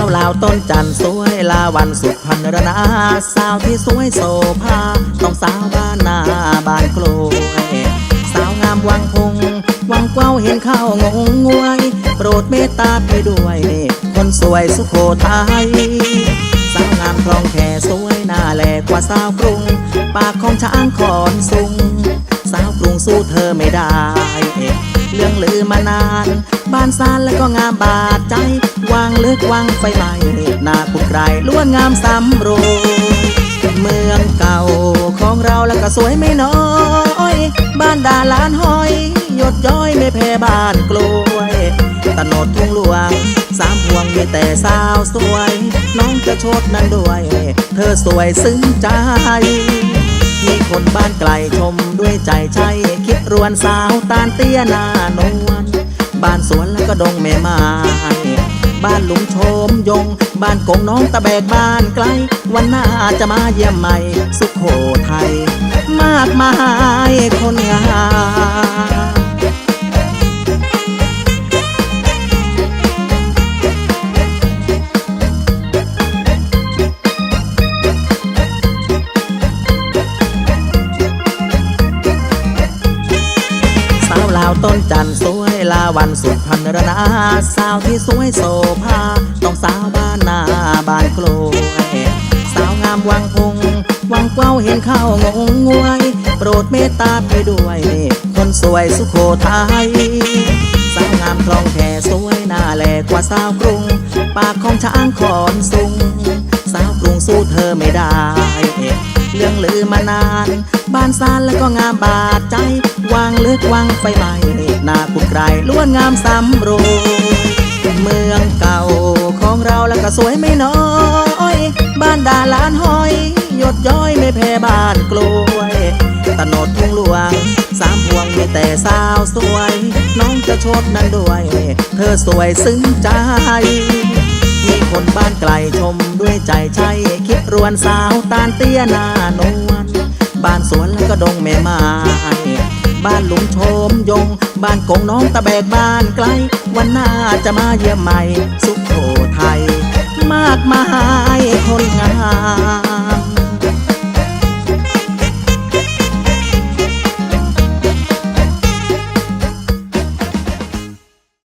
าวลาวต้นจันทร์สวยลาวันสุดพันรนาสาวที่สวยโสภาต้องสาวบ้านนาบ้านกลวยสาวงามวังพงวังเก้าเห็นข้าวงงงวย โปรดเมตตาไปด้วย คนสวยสุโขทัยสาวงามคลองแค่สวยหน้าแหลกกว่าสาวกรุง ปากของช้างขอนสูงสาวกรุงสู้เธอไม่ได้ เรื่องลือมานาน บ้านซานแล้วก็งามบาดใจ วางเลึกวางไฟไหม้หน้าคุณไกรล้วนงามสำโรงเมืองเก่าของเราแล้วก็สวยไม่น้อย บ้านดาลานห้อย หยดย้อยไม่แพ้บ้านกลวยตนดทุ่งหลวง สามพวงมีแต่สาวสวย น้องจะโชดนั้นด้วย เธอสวยซึ้งใจ คนบ้านไกลชมด้วยใจใช่คิดรวนสาวตาลเตี้ยนานวลบ้านสวนแล้วก็ดงแม่ไม้บ้านลุงโชมยง บ้านกงน้องตะแบกบ้านไกล วันหน้าจะมาเยี่ยมใหม่ สุขโขทัยมากมายคนงามาวลาวต้นจันทร์สวยลาวันสุดพันรนาสาวที่สวยโสภาต้องสาวบ้านนาบ้านโกลยสาวงามวังพงวังเก้าเห็นข้าวงงงวย โปรดเมตตาไปด้วย คนสวยสุโขทัยสาวงามคลองแค่สวยหน้าแหลกกว่าสาวกรุง ปากของช้างขอนสูงสาวกรุงสู้เธอไม่ได้ เรื่องลือมานาน บ้านซานแล้วก็งามบาดใจ วางลึกวางไฟไหม้นาคุณไกรล้วนงามสำรงเมืองเก่าของเราแล้วก็สวยไม่น้อย บ้านดาลานห้อย หยดย้อยไม่แพ้บ้านกลวยตนดทุ่งหลวง สามพวงมีแต่สาวสวย น้องจะโชดนั้นด้วย เธอสวยซึ้งใจมีคนบ้านไกลชมด้วยใจใช่คิดรวนสาวตาลเตี้ยหนานวลบ้านสวนแล้วก็ดงแม่ไม้ บ้านลุงโชมยง บ้านกงน้องตะแบกบ้านไกล วันหน้าจะมาเยี่ยมใหม่ สุขโขทัยมากมาย